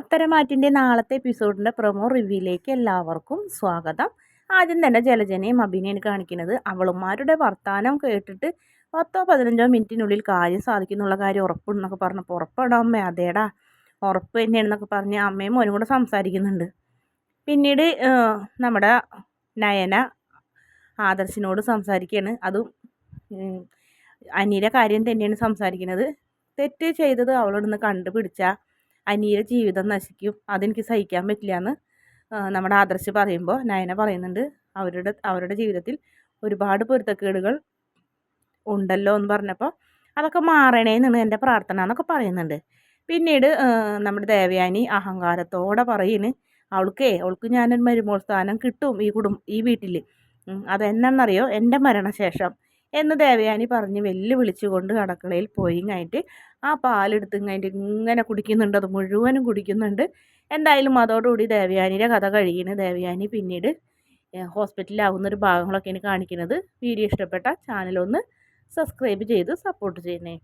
പത്തരമാറ്റിന്റെ നാളത്തെ എപ്പിസോഡിന്റെ പ്രൊമോ റിവ്യൂയിലേക്ക് എല്ലാവർക്കും സ്വാഗതം. ആദ്യം തന്നെ ജലജനയും അഭിനയാണ് കാണിക്കുന്നത്. അവളുമാരുടെ വർത്തമാനം കേട്ടിട്ട് പത്തോ പതിനഞ്ചോ മിനിറ്റിനുള്ളിൽ കാര്യം സാധിക്കുന്നുള്ള കാര്യം ഉറപ്പുണ്ടെന്നൊക്കെ പറഞ്ഞപ്പോൾ ഉറപ്പാണോ അമ്മ അതേടാ ഉറപ്പ് തന്നെയാണെന്നൊക്കെ പറഞ്ഞ് അമ്മയും മോനും കൂടെ സംസാരിക്കുന്നുണ്ട്. പിന്നീട് നമ്മുടെ നയന ആദർശിനോട് സംസാരിക്കുകയാണ്. അതും അനിയുടെ കാര്യം തന്നെയാണ് സംസാരിക്കുന്നത്. തെറ്റ് ചെയ്തത് അവളോടൊന്ന് കണ്ടുപിടിച്ചാൽ അനിയുടെ ജീവിതം നശിക്കും. അതെനിക്ക് സഹിക്കാൻ പറ്റില്ല എന്ന് നമ്മുടെ ആദർശ് പറയുമ്പോൾ നയന പറയുന്നുണ്ട്. അവരുടെ അവരുടെ ജീവിതത്തിൽ ഒരുപാട് പൊരുത്തക്കേടുകൾ ഉണ്ടല്ലോ എന്ന് പറഞ്ഞപ്പോൾ അതൊക്കെ മാറണേന്നാണ് എന്റെ പ്രാർത്ഥന എന്നൊക്കെ പറയുന്നുണ്ട്. പിന്നീട് നമ്മുടെ ദേവയാനി അഹങ്കാരത്തോടെ പറയുന്നു അവൾക്കേ അവൾക്ക് ഞാനൊരു മരുമോൾ സ്ഥാനം കിട്ടും ഈ കുടും ഈ വീട്ടിൽ അതെന്നാണെന്നറിയോ? എന്റെ മരണശേഷം. എന്ന് ദേവയാനി പറഞ്ഞ് വെല്ലുവിളിച്ചുകൊണ്ട് കടക്കളയിൽ കഴിഞ്ഞിട്ട് ആ പാലെടുത്ത് കഴിഞ്ഞിട്ട് ഇങ്ങനെ കുടിക്കുന്നുണ്ട്. അത് മുഴുവനും കുടിക്കുന്നുണ്ട്. എന്തായാലും അതോടുകൂടി ദേവയാനിയുടെ കഥ കഴിയുന്നു ദേവയാനി പിന്നീട് ഹോസ്പിറ്റലിലാവുന്ന ഒരു ഭാഗങ്ങളൊക്കെയാണ് കാണിക്കുന്നത്. വീഡിയോ ഇഷ്ടപ്പെട്ട ചാനലൊന്ന് സബ്സ്ക്രൈബ് ചെയ്ത് സപ്പോർട്ട് ചെയ്യുന്നേ